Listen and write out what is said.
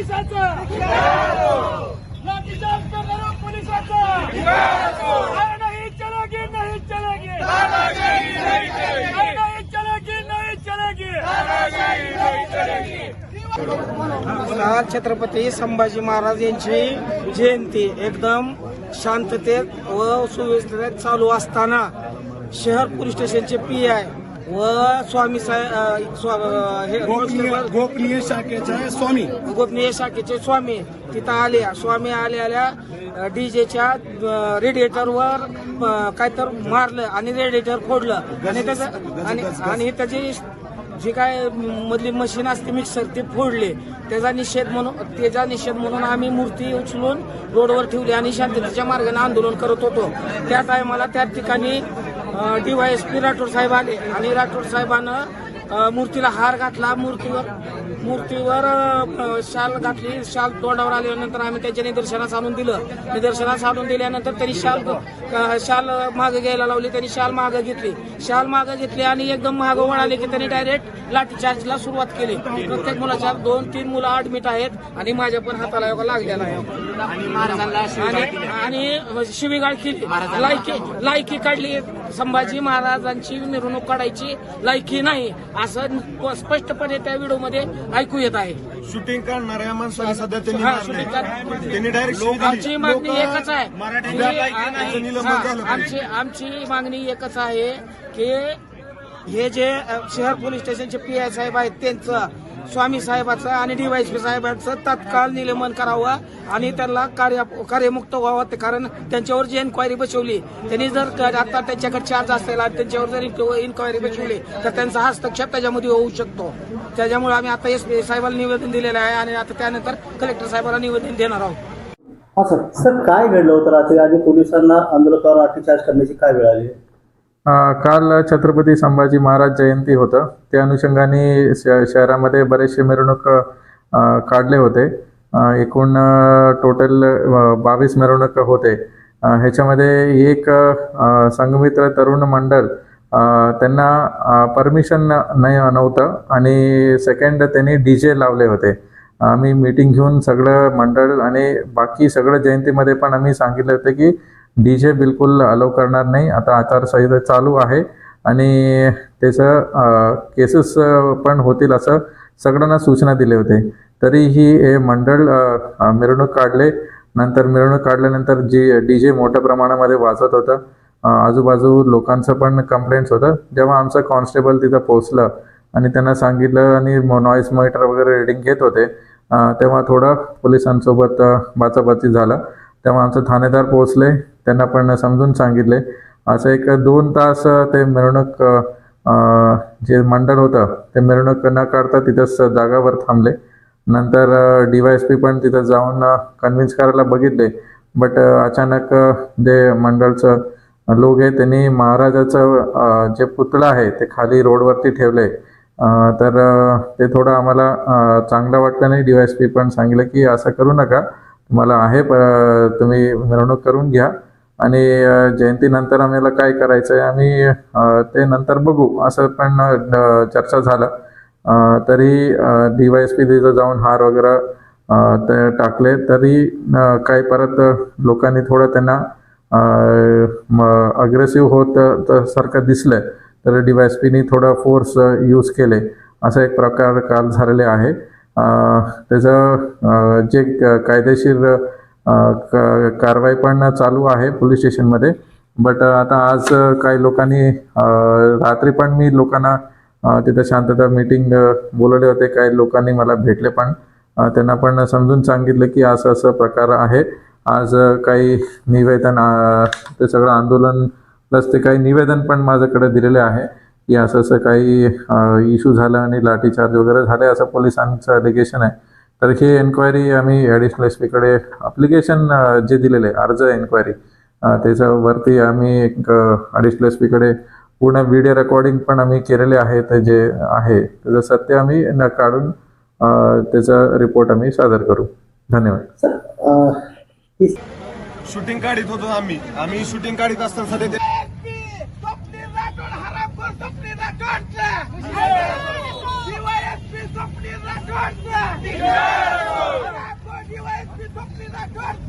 पोलिसाचा! लाठीचार्ज करणाऱ्या पोलिसाचा! अरे नाही चलेगी नाही चलेगी अरे नाही चलेगी नाही चलेगी आज छत्रपती संभाजी महाराज यांची जयंती एकदम शांततेत व सुव्यवस्थेत चालू असताना शहर पोलीस स्टेशनचे पी आय व स्वामी साहेब स्वा- हे गोपनीय गोपनीय शाखेचा स्वामी. गोपनीय शाखेचे स्वामी. तिथं आले. स्वामी आले आल्या डीजेच्या रेडिएटरवर काय तर मारलं आणि रेडिएटर फोडलं. आणि त्याचं आणि आणि त्याची जी काय मधली मशीन असते मिक्सर ती फोडले. त्याचा निषेध म्हणून त्याचा निषेध म्हणून आम्ही मूर्ती उचलून रोडवर ठेवली आणि शांततेच्या मार्गाने आंदोलन करत होतो. त्या टायमाला त्या ठिकाणी डीवायएसपी राठोड साहेब आले आणि राठोड साहेबांना मूर्तीला हार घातला. मूर्तीवर मूर्तीवर शाल घातली. शाल तोंडावर आल्यानंतर आम्ही त्याच्या निदर्शनास आणून दिलं. निदर्शनास आणून दिल्यानंतर त्यांनी शाल शाल मागे घ्यायला लावली. त्यांनी शाल मागे घेतली. शाल मागे घेतली आणि एकदम मागे वळाले की त्यांनी डायरेक्ट लाठीचार्जला सुरुवात केली. प्रत्येक मुलाच्या दोन तीन मुलं ऍडमिट आहेत आणि माझ्या पण हाताला योगा लागलेला आहे. आणि आणि शिवीगाळ केली. लायकी लायकी काढली. संभाजी महाराजांची मिरवणूक काढायची लायकी नाही असं स्पष्टपणे त्या व्हिडिओमध्ये ऐकू येत आहे शूटिंग करणाऱ्या माणसाला सध्या त्यांनी हा, मारलंय. shooting कर- त्यांनी डायरेक्ट आमची मागणी एकच आहे हा. आमची आमची मागणी एकच आहे की हे जे अ, शहर पोलीस स्टेशनचे पी आय साहेब आहेत त्यांचं स्वामी साहेबाचं आणि डीवायसपी साहेबांचं तात्काळ निलंबन करावं आणि त्यांना कार्य कार्यमुक्त व्हावं. ते कारण त्यांच्यावर जी एन्क्वायरी बसवली त्यांनी जर आता त्यांच्याकडे चार्ज असेल आणि त्यांच्यावर जर इन्क्वायरी बसवली तर त्यांचा हस्तक्षेप त्याच्यामध्ये होऊ शकतो. त्याच्यामुळे आम्ही आता एस पी निवेदन दिलेलं आहे आणि आता त्यानंतर कलेक्टर साहेबाला निवेदन देणार आहोत. हा सर. सर काय घडलं होतं रात्री? आणि पोलिसांना आंदोलकावर लाठीचार्ज करण्याची काय वेळ आली? काल छत्रपती संभाजी महाराज जयंती होतं. त्या अनुषंगाने श- शहरामध्ये बरेचसे मिरवणूक काढले होते. एकूण टोटल बावीस मिरवणूक होते. ह्याच्यामध्ये एक संगमित्र संघमित्र तरुण मंडळ त्यांना परमिशन नाही नव्हतं. आणि सेकंड त्यांनी डी जे लावले होते. आम्ही मीटिंग घेऊन सगळं मंडळ आणि बाकी सगळं जयंतीमध्ये पण आम्ही सांगितलं होतं की डी जे बिलकुल अलो करणार नाही. आता आचारसंहिता चालू आहे आणि त्याचं केसेस पण होतील असं सगळ्यांना सूचना दिले होते. तरीही हे मंडळ मिरवणूक काढले. नंतर मिरवणूक काढल्यानंतर जी डी जे मोठ्या प्रमाणामध्ये वाजत होतं आजूबाजू लोकांचं पण कंप्लेंट्स होतं. जेव्हा आमचं कॉन्स्टेबल तिथं पोहोचलं आणि त्यांना सांगितलं आणि नॉईस मॉनिटर वगैरे रिडिंग घेत होते तेव्हा थोडं पोलिसांसोबत बाचाबाची झालं. तेव्हा आमचं थानेदार पोहोचले. त्यांना पण समजून सांगितले. असं एक दोन तास ते मिरवणूक जे मंडळ होतं ते मिरवणूक न काढता तिथंच जागावर थांबले. नंतर डी वाय एस पी पण तिथं जाऊन कन्व्हिन्स करायला बघितले. बट अचानक जे मंडळचं लोक आहे त्यांनी महाराजाचं जे पुतळा आहे ते खाली रोडवरती ठेवले. तर ते थोडं आम्हाला चांगलं वाटलं नाही. डी वाय एस पी पण सांगितलं की असं करू नका. तुम्हाला आहे प- तुम्ही मिरवणूक करून घ्या. आणि जयंतीनंतर आम्हाला काय करायचं आहे आम्ही ते नंतर बघू. असं पण चर्चा झालं. तरी डी वाय एस पी तिथं जाऊन हार वगैरे ते टाकले. तरी काही परत लोकांनी थोडं त्यांना अग्रेसिव्ह होत सारखं दिसलं तर डी वाय एस पीनी थोडं फोर्स यूज केले. असा एक प्रकार काल झालेले आहे. त्याचं जे कायदेशीर कारवाई पण चालू आहे पोलीस स्टेशनमध्ये. बट आता आज काही लोकांनी रात्री पण मी लोकांना तिथं शांतता मीटिंग बोलवले होते. काही लोकांनी मला भेटले पण त्यांना पण समजून सांगितलं की असं असं प्रकार आहे. आज काही निवेदन ते सगळं आंदोलन प्लस ते काही निवेदन पण माझ्याकडे दिलेले आहे की असं असं काही इश्यू झालं आणि लाठीचार्ज वगैरे झाले असं पोलिसांचं अलिगेशन आहे. तर ही एन्क्वायरी आम्ही ॲडिशनल एस पीकडे अप्लिकेशन जे दिलेलं आहे अर्ज एन्क्वायरी त्याच्यावरती आम्ही एक ॲडिशनल एस पीकडे पूर्ण व्हिडिओ रेकॉर्डिंग पण आम्ही केलेले आहेत जे आहे. त्याचं सत्य आम्ही न काढून त्याचा रिपोर्ट आम्ही सादर करू. धन्यवाद. शूटिंग काढत होतो आम्ही. आम्ही शूटिंग काढत असताना